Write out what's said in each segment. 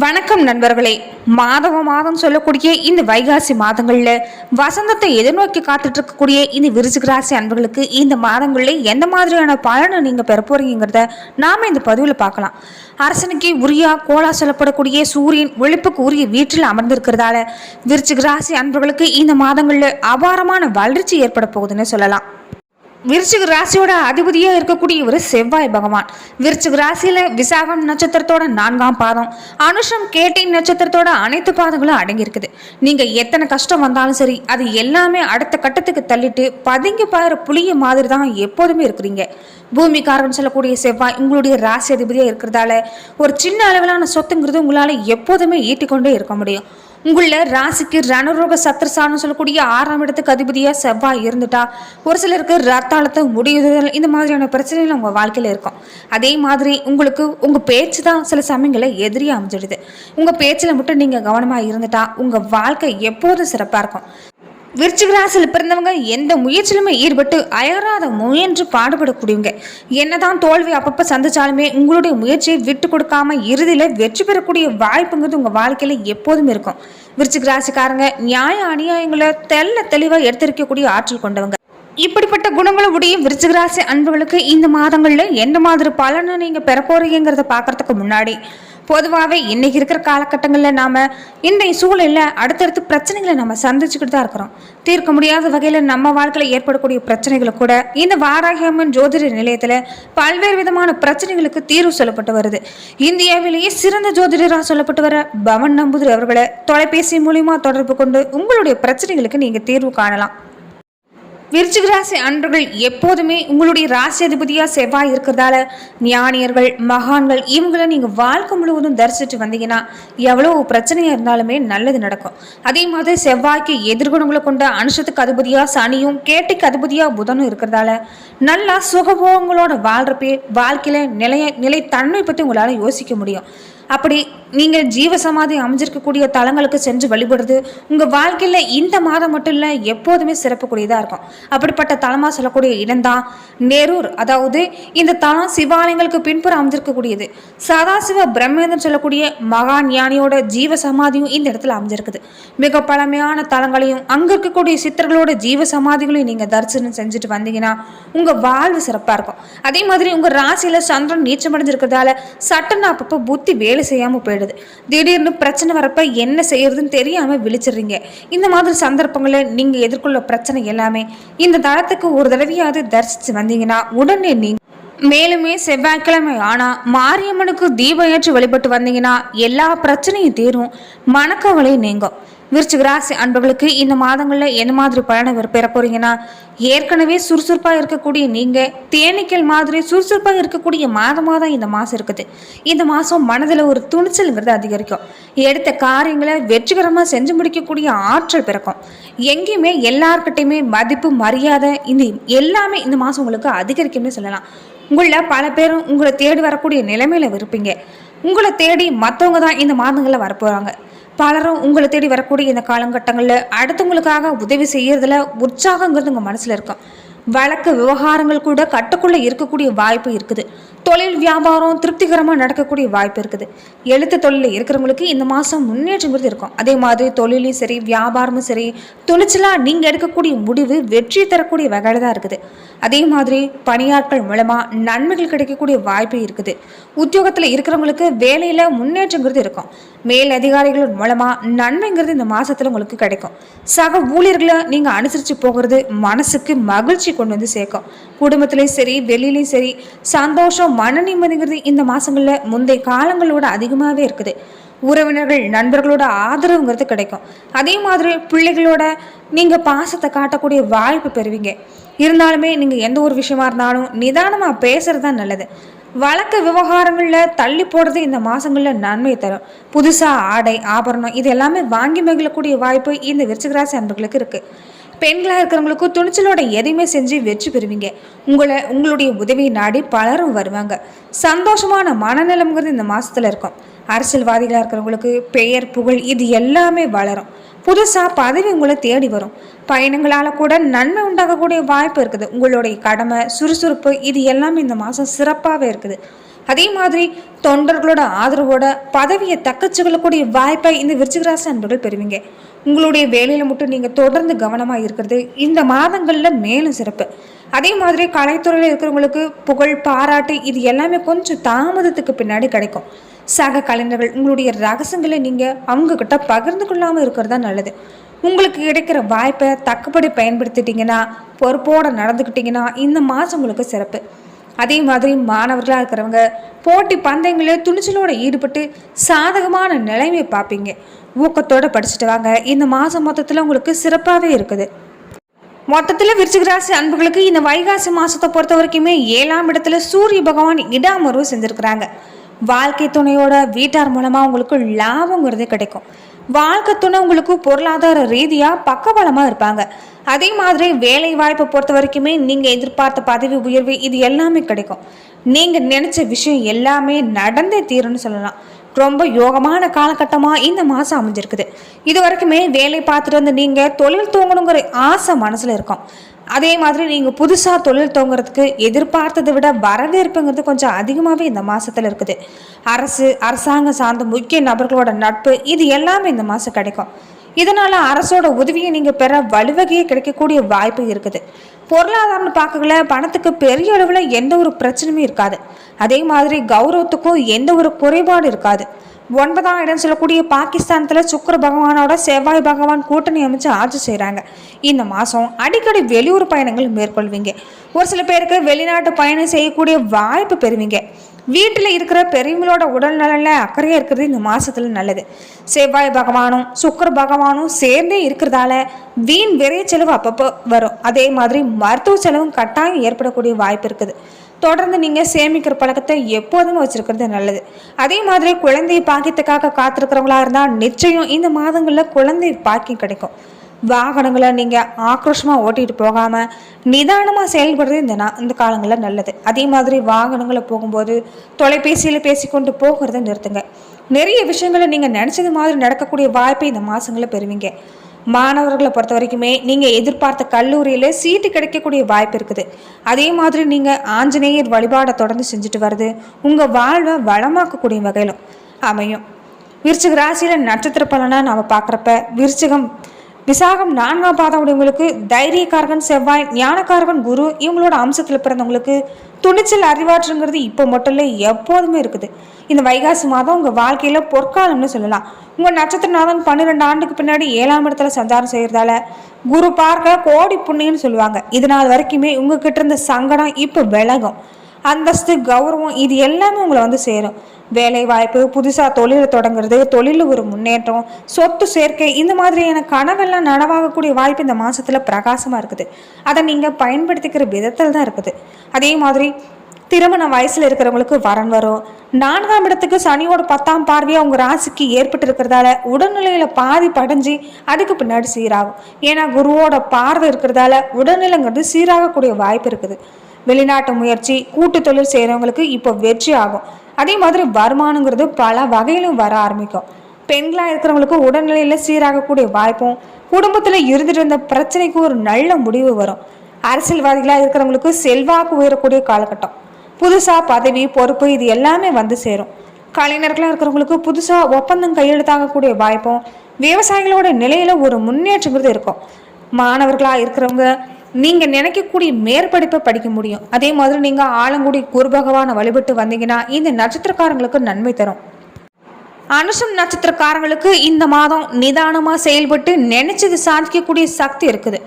வணக்கம் நண்பர்களே. மாதவ மாதம் சொல்லக்கூடிய இந்த வைகாசி மாதங்களில் வசந்தத்தை எதிர்நோக்கி காத்துட்டு இருக்கக்கூடிய இந்த விருச்சிக ராசி அன்பர்களுக்கு இந்த மாதங்களில் எந்த மாதிரியான பலனை நீங்கள் பெற போறீங்கிறத நாம் இந்த பதிவில் பார்க்கலாம். அரசனுக்கு உரியா கோலா சொல்லப்படக்கூடிய சூரியன் ஒழிப்புக்கு உரிய வீட்டில் அமர்ந்திருக்கிறதால விருச்சிக ராசி அன்பர்களுக்கு இந்த மாதங்களில் அபாரமான வளர்ச்சி ஏற்பட போகுதுன்னு சொல்லலாம். விருச்சிக ராசியோட அதிபதியாக இருக்கக்கூடிய ஒரு செவ்வாய் பகவான். விருச்சிக ராசியில் விசாகம் நட்சத்திரத்தோட நான்காம் பாதம். அனுஷம் கேட்டை நட்சத்திரத்தோட அனைத்து பாதங்களும் அடங்கியிருக்குது. நீங்கள் எத்தனை கஷ்டம் வந்தாலும் சரி அது எல்லாமே அடுத்த கட்டத்துக்கு தள்ளிட்டு பதுங்கி பாரு புளிய மாதிரி தான் எப்போதுமே இருக்கிறீங்க. பூமிக்காரன் சொல்லக்கூடிய செவ்வாய் உங்களுடைய ராசி அதிபதியாக இருக்கிறதால ஒரு சின்ன அளவிலான சொத்துங்கிறது உங்களால் எப்போதுமே ஈட்டிக்கொண்டே இருக்க முடியும். உங்களில் ராசிக்கு ரணரோக சத்திரசானம் சொல்லக்கூடிய ஆறாம் இடத்துக்கு அதிபதியாக செவ்வாய் இருந்துட்டா. ஒரு சிலருக்கு ரத்த அழுத்தம் முடியுதல் இந்த மாதிரியான பிரச்சனைகள் உங்கள் வாழ்க்கையில் இருக்கும். அதே மாதிரி உங்களுக்கு உங்கள் பேச்சு தான் சில சமயங்களில் எதிரியாக அமைஞ்சிடுது. உங்கள் பேச்சில் மட்டும் நீங்கள் கவனமாக இருந்துட்டா உங்கள் வாழ்க்கை எப்போதும் சிறப்பாக இருக்கும். விருச்சிக ராசியில் பிறந்தவங்க எந்த முயற்சியிலுமே ஈடுபட்டு அயராத முயன்று பாடுபடக்கூடியவங்க. என்னதான் தோல்வி அப்பப்போ சந்திச்சாலுமே உங்களுடைய முயற்சியை விட்டு கொடுக்காம இறுதியில் வெற்றி பெறக்கூடிய வாய்ப்புங்கிறது உங்கள் வாழ்க்கையில் எப்போதும் இருக்கும். விருச்சிக ராசிக்காரங்க நியாய அநியாயங்களை தெல்ல தெளிவாக எடுத்திருக்கக்கூடிய ஆற்றல் கொண்டவங்க. இப்படிப்பட்ட குணங்களும் உடைய விருச்சிக அன்புகளுக்கு இந்த மாதங்களில் எந்த மாதிரி பலனை நீங்கள் பெற போறீங்கிறத பார்க்கறதுக்கு முன்னாடி பொதுவாகவே இன்னைக்கு இருக்கிற காலகட்டங்களில் நாம் இன்றைய சூழலில் அடுத்தடுத்து பிரச்சனைகளை நம்ம சந்திச்சுக்கிட்டு தான் இருக்கிறோம். தீர்க்க முடியாத வகையில் நம்ம வாழ்க்கையில் ஏற்படக்கூடிய பிரச்சனைகளை கூட இந்த வாராகியம்மன் ஜோதிட நிலையத்தில் பல்வேறு விதமான பிரச்சனைகளுக்கு தீர்வு சொல்லப்பட்டு வருது. இந்தியாவிலேயே சிறந்த ஜோதிடராக சொல்லப்பட்டு வர பவன் நம்பூதிரி அவர்களை தொலைபேசி மூலியமாக தொடர்பு கொண்டு உங்களுடைய பிரச்சனைகளுக்கு நீங்கள் தீர்வு காணலாம். விருச்சிக ராசி அன்பர்கள் எப்போதுமே உங்களுடைய ராசி அதிபதியாக செவ்வாய் இருக்கிறதால ஞானியர்கள் மகான்கள் இவங்களை நீங்கள் வாழ்க்கை முழுவதும் தரிசிட்டு வந்தீங்கன்னா எவ்வளோ பிரச்சனையாக இருந்தாலுமே நல்லது நடக்கும். அதே மாதிரி செவ்வாய்க்கு எதிர்குணங்களை கொண்ட அனுஷத்துக்கு அதிபதியாக சனியும் கேட்டைக்கு அதிபதியாக புதனும் இருக்கிறதால நல்லா சுகபோகங்களோட வாழ்கிறப்பே வாழ்க்கையில நிலைய நிலைத்தன்மை பற்றி உங்களால் யோசிக்க முடியும். அப்படி நீங்கள் ஜீவ சமாதி அமைஞ்சிருக்கக்கூடிய தலங்களுக்கு சென்று வழிபடுறது உங்கள் வாழ்க்கையில் இந்த மாதம் மட்டும் இல்லை எப்போதுமே சிறப்புக்குரியதாக இருக்கும். அப்படிப்பட்ட தலமாக சொல்லக்கூடிய இடம்தான் நேரூர். அதாவது இந்த தலம் சிவாலயங்களுக்கு பின்புறம் அமைஞ்சிருக்கக்கூடியது. சதாசிவ பிரம்மேந்திரன் சொல்லக்கூடிய மகா ஞானியோட ஜீவ சமாதியும் இந்த இடத்துல அமைஞ்சிருக்குது. மிக பழமையான தலங்களையும் அங்கே இருக்கக்கூடிய சித்தர்களோட ஜீவ சமாதிகளையும் நீங்கள் தரிசனம் செஞ்சுட்டு வந்தீங்கன்னா உங்கள் வாழ்வு சிறப்பாக இருக்கும். அதே மாதிரி உங்கள் ராசியில் சந்திரன் நீச்சமடைஞ்சிருக்கிறதால சட்டன்னு அப்பப்போ புத்தி வேலை செய்யாமல் ஆயிடுது திடீர்னு பிரச்சனை வரப்ப என்ன செய்யறதுன்னு தெரியாமல் விழிச்சிடுறீங்க. இந்த மாதிரி சந்தர்ப்பங்களில் நீங்கள் எதிர்கொள்ள பிரச்சனை எல்லாமே இந்த தளத்துக்கு ஒரு தடவையாவது தரிசித்து வந்தீங்கன்னா உடனே நீங்க மேலுமே செவ்வாய்க்கிழமை ஆனா மாரியம்மனுக்கு தீபம் ஏற்றி வழிபட்டு வந்தீங்கன்னா எல்லா பிரச்சனையும் தீரும். மனக்கவலை நீங்கும். விருச்சிக ராசி அன்பர்களுக்கு இந்த மாதங்களில் என்ன மாதிரி பலனை பெற- போகிறீங்கன்னா போறீங்கன்னா ஏற்கனவே சுறுசுறுப்பாக இருக்கக்கூடிய நீங்கள் தேனீக்கள் மாதிரி சுறுசுறுப்பாக இருக்கக்கூடிய மாதமாக தான் இந்த மாதம் இருக்குது. இந்த மாதம் மனதில் ஒரு துணிச்சலுங்கிறது அதிகரிக்கும். எடுத்த காரியங்களை வெற்றிகரமாக செஞ்சு முடிக்கக்கூடிய ஆற்றல் பிறக்கும். எங்கேயுமே எல்லார்கிட்டையுமே மதிப்பு மரியாதை இந்த எல்லாமே இந்த மாதம் உங்களுக்கு அதிகரிக்கும்னு சொல்லலாம். உங்களில் பல பேரும் உங்களை தேடி வரக்கூடிய நிலைமையில் இருப்பீங்க. உங்களை தேடி மற்றவங்க தான் இந்த மாதங்களில் வரப்போகிறாங்க பலரும் உங்களை தேடி வரக்கூடிய இந்த காலகட்டங்களில் அடுத்தவங்களுக்காக உதவி செய்கிறதுல உற்சாகங்கிறது உங்கள் மனசில் இருக்கும். வழக்கு விவகாரங்கள் கூட கட்டுக்குள்ளே இருக்கக்கூடிய வாய்ப்பு இருக்குது. தொழில் வியாபாரம் திருப்திகரமாக நடக்கக்கூடிய வாய்ப்பு இருக்குது. எழுத்து தொழிலில் இருக்கிறவங்களுக்கு இந்த மாதம் முன்னேற்றங்கிறது இருக்கும். அதே மாதிரி தொழிலும் சரி வியாபாரமும் சரி துணிச்சலாக நீங்கள் எடுக்கக்கூடிய முடிவு வெற்றி தரக்கூடிய வகையில் தான் இருக்குது. அதே மாதிரி பணியாட்கள் மூலமாக நன்மைகள் கிடைக்கக்கூடிய வாய்ப்பு இருக்குது. உத்தியோகத்தில் இருக்கிறவங்களுக்கு வேலையில் முன்னேற்றங்கிறது இருக்கும். மேல் அதிகாரிகள் மூலமாக நன்மைங்கிறது இந்த மாதத்தில் உங்களுக்கு கிடைக்கும். சக ஊழியர்களை நீங்கள் அனுசரித்து போகிறது மனசுக்கு மகிழ்ச்சி கொண்டு வந்து சேர்க்கும். குடும்பத்துலேயும் சரி வெளியிலையும் சரி சந்தோஷம் மன நிம்மதிங்கிறது இந்த மாதங்களில் முந்தைய காலங்களோட அதிகமாகவே இருக்குது. உறவினர்கள் நண்பர்களோட ஆதரவுங்கிறது கிடைக்கும். அதே மாதிரி பிள்ளைகளோட நீங்கள் பாசத்தை காட்டக்கூடிய வாய்ப்பு பெறுவீங்க. இருந்தாலுமே நீங்கள் எந்த ஒரு விஷயமா இருந்தாலும் நிதானமாக பேசுகிறது தான் நல்லது. வழக்கு விவகாரங்களில் தள்ளி போடுறது இந்த மாதங்களில் நன்மை தரும். புதுசாக ஆடை ஆபரணம் இது எல்லாமே வாங்கி மகிழக்கூடிய வாய்ப்பு இந்த விருச்சிகராசி அன்பர்களுக்கு இருக்குது பெண்களாக இருக்கிறவங்களுக்கு துணிச்சலோட எதையுமே செஞ்சு வெற்றி பெறுவீங்க. உங்களை உங்களுடைய உதவியை நாடி பலரும் வருவாங்க. சந்தோஷமான மனநலம்ங்கிறது இந்த மாதத்தில் இருக்கும். அரசியல்வாதிகளாக இருக்கிறவங்களுக்கு பெயர் புகழ் இது எல்லாமே வளரும். புதுசாக பதவி உங்களை தேடி வரும். பயணங்களால் கூட நன்மை உண்டாகக்கூடிய வாய்ப்பு இருக்குது. உங்களுடைய கடமை சுறுசுறுப்பு இது எல்லாமே இந்த மாதம் சிறப்பாகவே இருக்குது. அதே மாதிரி தொண்டர்களோட ஆதரவோட பதவியை தக்கச்சுக்கொள்ளக்கூடிய வாய்ப்பை இந்த விருச்சிகராசி அன்பர்கள் பெறுவீங்க. உங்களுடைய வேலையில் மட்டும் நீங்கள் தொடர்ந்து கவனமாக இருக்கிறது இந்த மாதங்களில் மேலும் சிறப்பு. அதே மாதிரி கலைத்துறையில் இருக்கிறவங்களுக்கு புகழ் பாராட்டு இது எல்லாமே கொஞ்சம் தாமதத்துக்கு பின்னாடி கிடைக்கும். சக கலைஞர்கள் உங்களுடைய ரகசியங்களை நீங்கள் அவங்கக்கிட்ட பகிர்ந்து கொள்ளாமல் இருக்கிறது தான் நல்லது. உங்களுக்கு கிடைக்கிற வாய்ப்பை தக்கப்படி பயன்படுத்திட்டீங்கன்னா பொறுப்போடு நடந்துக்கிட்டீங்கன்னா இந்த மாதம் உங்களுக்கு சிறப்பு. அதே மாதிரி மாணவர்களாக இருக்கிறவங்க போட்டி பந்தயங்களில் துணிச்சலோட ஈடுபட்டு சாதகமான நிலைமையை பார்ப்பீங்க. ஊக்கத்தோட படிச்சுட்டு வாங்க. இந்த மாதம் மொத்தத்தில் உங்களுக்கு சிறப்பாகவே இருக்குது. மொத்தத்தில் விருச்சிகராசி அன்புகளுக்கு இந்த வைகாசி மாதத்தை பொறுத்த வரைக்குமே ஏழாம் இடத்துல சூரிய பகவான் இடாமர்வு செஞ்சுருக்கிறாங்க. வாழ்க்கை துணையோட வீட்டார் மூலமாக உங்களுக்கு லாபங்கிறது கிடைக்கும். வாழ்க்கை துணை உங்களுக்கு பொருளாதார ரீதியாக பக்கபலமாக இருப்பாங்க. அதே மாதிரி வேலை வாய்ப்பை பொறுத்த வரைக்குமே நீங்கள் எதிர்பார்த்த பதவி உயர்வு இது எல்லாமே கிடைக்கும். நீங்கள் நினச்ச விஷயம் எல்லாமே நடந்தே தீரும்னு சொல்லலாம். ரொம்ப யோகமான காலகட்டமாக இந்த மாதம் அமைஞ்சிருக்குது. இது வரைக்குமே வேலை பார்த்துட்டு வந்து நீங்கள் தொழில் தூங்கணுங்கிற ஆசை மனசில் இருக்கும். அதே மாதிரி நீங்கள் புதுசாக தொழில் தூங்குறதுக்கு எதிர்பார்த்ததை விட வரவேற்புங்கிறது கொஞ்சம் அதிகமாகவே இந்த மாதத்தில் இருக்குது. அரசு அரசாங்கம் சார்ந்த முக்கிய நபர்களோட நட்பு இது எல்லாமே இந்த மாதம் கிடைக்கும். இதனால் அரசோட உதவியை நீங்கள் பெற வலுவகையே கிடைக்கக்கூடிய வாய்ப்பு இருக்குது. பொருளாதாரம்னு பார்க்கல பணத்துக்கு பெரிய அளவில் எந்த ஒரு பிரச்சனையுமே இருக்காது. அதே மாதிரி கௌரவத்துக்கும் எந்த ஒரு குறைபாடு இருக்காது. ஒன்பதாம் இடம் சொல்லக்கூடிய பாகிஸ்தானத்தில் சுக்கர பகவானோட செவ்வாய் பகவான் கூட்டணி அமைச்சு ஆட்சி செய்கிறாங்க இந்த மாதம் அடிக்கடி வெளியூர் பயணங்கள் மேற்கொள்வீங்க. ஒரு சில பேருக்கு வெளிநாட்டு பயணம் செய்யக்கூடிய வாய்ப்பு பெறுவீங்க. வீட்டில் இருக்கிற பெரியவங்களோட உடல் நலனில் அக்கறையாக இருக்கிறது இந்த மாதத்தில் நல்லது. செவ்வாய் பகவானும் சுக்கர பகவானும் சேர்ந்தே இருக்கிறதால வீண் விரைய செலவு அப்பப்போ வரும். அதே மாதிரி மருத்துவ செலவும் கட்டாயம் ஏற்படக்கூடிய வாய்ப்பு இருக்குது. தொடர்ந்து நீங்கள் சேமிக்கிற பழக்கத்தை எப்போதுமே வச்சுருக்கிறது நல்லது. அதே மாதிரி குழந்தை பாக்கியத்துக்காக காத்திருக்கிறவங்களா இருந்தால் நிச்சயம் இந்த மாதங்களில் குழந்தை பாக்கியம் கிடைக்கும். வாகனங்களை நீங்கள் ஆக்ரோஷமாக ஓட்டிகிட்டு போகாமல் நிதானமாக செயல்படுறது இந்த நான் இந்த காலங்களில் நல்லது. அதே மாதிரி வாகனங்களை போகும்போது தொலைபேசியில் பேசிக்கொண்டு போகிறத நிறுத்துங்க. நிறைய விஷயங்களை நீங்கள் நினச்சது மாதிரி நடக்கக்கூடிய வாய்ப்பை இந்த மாதங்களில் பெறுவீங்க. மாணவர்களை பொறுத்த வரைக்குமே நீங்கள் எதிர்பார்த்த கல்லூரியில் சீட்டு கிடைக்கக்கூடிய வாய்ப்பு இருக்குது. அதே மாதிரி நீங்கள் ஆஞ்சநேயர் வழிபாடை தொடர்ந்து செஞ்சுட்டு வருது உங்கள் வாழ்வை வளமாக்கக்கூடிய வகையிலும் அமையும். விருச்சிக ராசியில் நட்சத்திர பலனாக நாம் பார்க்குறப்ப விருச்சிகம் விசாகம் நான்காம் பாதம் உடையவங்களுக்கு தைரியக்காரகன் செவ்வாய் ஞானக்காரகன் குரு இவங்களோட அம்சத்தில் பிறந்தவங்களுக்கு துணிச்சல் அறிவாற்றுங்கிறது இப்போ மட்டும் இல்லை எப்போதுமே இருக்குது. இந்த வைகாசி மாதம் உங்கள் வாழ்க்கையில் பொற்காலம்னு சொல்லலாம். உங்கள் நட்சத்திரநாதன் பன்னிரெண்டு ஆண்டுக்கு பின்னாடி ஏழாம் இடத்துல சஞ்சாரம் செய்கிறதால குரு பார்க்க கோடி புண்ணியன்னு சொல்லுவாங்க. இதனால் வரைக்குமே உங்ககிட்ட இருந்த சங்கடம் இப்போ விலகும். அந்தஸ்து கௌரவம் இது எல்லாமே உங்களை வந்து சேரும். வேலை வாய்ப்பு புதுசாக தொழிலை தொடங்குறது தொழிலில் ஒரு முன்னேற்றம் சொத்து சேர்க்கை இந்த மாதிரியான கனவெல்லாம் நனவாகக்கூடிய வாய்ப்பு இந்த மாதத்தில் பிரகாசமாக இருக்குது. அதை நீங்கள் பயன்படுத்திக்கிற விதத்தில் தான் இருக்குது. அதே மாதிரி திருமண வயசில் இருக்கிறவங்களுக்கு வரன் வரும். நான்காம் இடத்துக்கு சனியோட பத்தாம் பார்வையாக உங்கள் ராசிக்கு ஏற்பட்டு இருக்கிறதால உடல்நிலையில் பாதி படைஞ்சு அதுக்கு பின்னாடி சீராகும். ஏன்னா குருவோட பார்வை இருக்கிறதால உடல்நிலைங்கிறது சீராகக்கூடிய வாய்ப்பு இருக்குது. வெளிநாட்டு முயற்சி கூட்டு தொழில் செய்கிறவங்களுக்கு இப்போ வெற்றி ஆகும். அதே மாதிரி வருமானங்கிறது பல வகையிலும் வர ஆரம்பிக்கும். பெண்களாக இருக்கிறவங்களுக்கு உடல்நிலையில் சீராகக்கூடிய வாய்ப்பும் குடும்பத்தில் இருந்துட்டு இருந்த பிரச்சனைக்கு ஒரு நல்ல முடிவு வரும். அரசியல்வாதிகளாக இருக்கிறவங்களுக்கு செல்வாக்கு உயரக்கூடிய காலகட்டம். புதுசாக பதவி பொறுப்பு இது எல்லாமே வந்து சேரும். கலைஞர்களாக இருக்கிறவங்களுக்கு புதுசாக ஒப்பந்தம் கையெழுத்தாகக்கூடிய வாய்ப்பும் விவசாயிகளோட நிலையில் ஒரு முன்னேற்றங்கிறது இருக்கும். மாணவர்களாக இருக்கிறவங்க நீங்கள் நினைக்கக்கூடிய மேற்படிப்பை படிக்க முடியும். அதே மாதிரி நீங்கள் ஆலங்குடி குரு பகவானை வழிபட்டு வந்தீங்கன்னா இந்த நட்சத்திரக்காரங்களுக்கு நன்மை தரும். அனுஷம் நட்சத்திரக்காரங்களுக்கு இந்த மாதம் நிதானமாக செயல்பட்டு நினைச்சது சாதிக்கக்கூடிய சக்தி இருக்குது.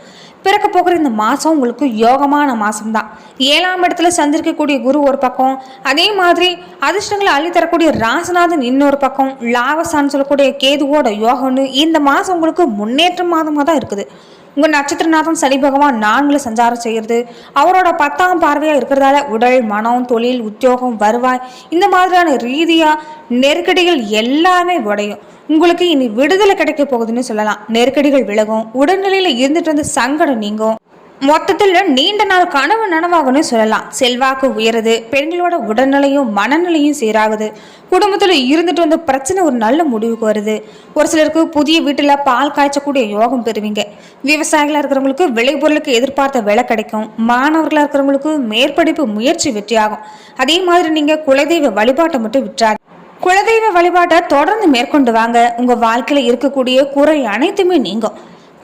பிறக்க போகிற இந்த மாதம் உங்களுக்கு யோகமான மாதம்தான் ஏழாம் இடத்துல சந்திருக்கக்கூடிய குரு ஒரு பக்கம். அதே மாதிரி அதிர்ஷ்டங்களை அள்ளித்தரக்கூடிய ராசநாதன் இன்னொரு பக்கம். லாவசான்னு சொல்லக்கூடிய கேதுவோட யோகம்னு இந்த மாதம் உங்களுக்கு முன்னேற்ற மாதமாக தான் இருக்குது. உங்கள் நட்சத்திரநாதன் சனி பகவான் நான்கில் சஞ்சாரம் செய்கிறது அவரோட பத்தாம் பார்வையாக இருக்கிறதால உடல் மனம் தொழில் உத்தியோகம் வருவாய் இந்த மாதிரியான ரீதியாக நெருக்கடிகள் எல்லாமே உடையும். உங்களுக்கு இனி விடுதலை கிடைக்க போகுதுன்னு சொல்லலாம். நெருக்கடிகள் விலகும். உடல்நிலையில் இருந்துட்டு வந்து சங்கடம் நீங்கும். மொத்தத்தில் நீண்ட நாள் கனவு நனவாகும்னு சொல்லலாம். செல்வாக்கு உயருது பெண்களோட உடல்நிலையும் மனநிலையும் சீராகுது. குடும்பத்தில் இருந்துட்டு வந்த பிரச்சனை ஒரு நல்ல முடிவுக்கு வருது. ஒரு சிலருக்கு புதிய வீட்டில் பால் காய்ச்சக்கூடிய யோகம் பெறுவீங்க. விவசாயிகளாக இருக்கிறவங்களுக்கு விளைபொருளுக்கு எதிர்பார்த்த விலை கிடைக்கும். மாணவர்களாக இருக்கிறவங்களுக்கு மேற்படிப்பு முயற்சி வெற்றியாகும். அதே மாதிரி நீங்கள் குலதெய்வ வழிபாட்டை மட்டும் விட்டுறாது குலதெய்வ வழிபாட்டை தொடர்ந்து மேற்கொண்டு வாங்க. உங்கள் வாழ்க்கையில் இருக்கக்கூடிய குறை அனைத்துமே நீங்கும்.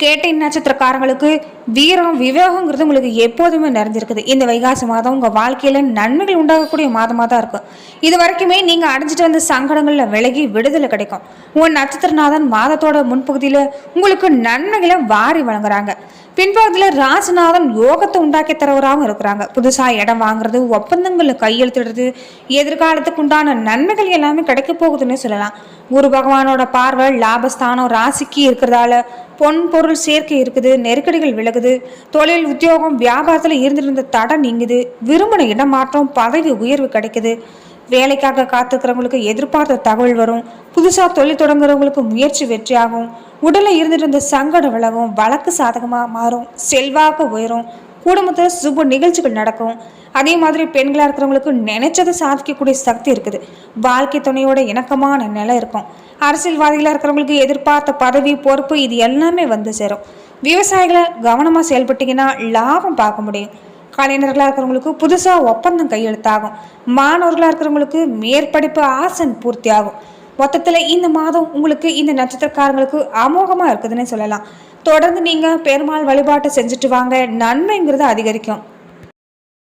கேட்டை நட்சத்திரக்காரங்களுக்கு வீரம் விவேகங்கிறது உங்களுக்கு எப்போதுமே நிறைஞ்சிருக்குது. இந்த வைகாசி மாதம் உங்கள் வாழ்க்கையில் நன்மைகள் உண்டாகக்கூடிய மாதமாக தான் இருக்கும் இது வரைக்குமே நீங்கள் அடைஞ்சிட்டு வந்த சங்கடங்களில் விலகி விடுதலை கிடைக்கும். உங்கள் நட்சத்திரநாதன் மாதத்தோட முன்பகுதியில் உங்களுக்கு நன்மைகளை வாரி வழங்குறாங்க. பின்பகுதியில் ராசிநாதன் யோகத்தை உண்டாக்கி தரவராகவும் இருக்கிறாங்க. புதுசாக இடம் வாங்குறது ஒப்பந்தங்களில் கையெழுத்திடுறது எதிர்காலத்துக்கு உண்டான நன்மைகள் எல்லாமே கிடைக்க போகுதுன்னு சொல்லலாம். குரு பகவானோட பார்வை லாபஸ்தானம் ராசிக்கு இருக்கிறதால பொன் பொருள் சேர்க்கை இருக்குது நெருக்கடிகள் விலகுது தொழில் உத்தியோகம் வியாபாரத்தில் இருந்திருந்த தடை நீங்குது விரும்பின இடமாற்றம் பதவி உயர்வு கிடைக்குது. வேலைக்காக காத்துக்கிறவங்களுக்கு எதிர்பார்த்த தகவல் வரும் புதுசாக தொழில் தொடங்குறவங்களுக்கு முயற்சி வெற்றியாகும் உடலில் இருந்துட்டு இருந்த சங்கடம் விலகும் வழக்கு சாதகமாக மாறும் செல்வாக்கு உயரும் குடும்பத்தில் சுப நிகழ்ச்சிகள் நடக்கும். அதே மாதிரி பெண்களாக இருக்கிறவங்களுக்கு நினைச்சதை சாதிக்கக்கூடிய சக்தி இருக்குது. வாழ்க்கை துணையோட இணக்கமான நிலை இருக்கும். அரசியல்வாதிகளாக இருக்கிறவங்களுக்கு எதிர்பார்த்த பதவி பொறுப்பு இது எல்லாமே வந்து சேரும். விவசாயிகளை கவனமாக செயல்பட்டீங்கன்னா லாபம் பார்க்க முடியும். கலைஞர்களாக இருக்கிறவங்களுக்கு புதுசாக ஒப்பந்தம் கையெழுத்தாகும். மாணவர்களாக இருக்கிறவங்களுக்கு மேற்படிப்பு ஆசன் பூர்த்தி ஆகும் மொத்தத்தில் இந்த மாதம் உங்களுக்கு இந்த நட்சத்திரக்காரங்களுக்கு அமோகமாக இருக்குதுன்னு சொல்லலாம். தொடர்ந்து நீங்கள் பெருமாள் வழிபாட்டை செஞ்சுட்டு வாங்க. நன்மைங்கிறது அதிகரிக்கும்.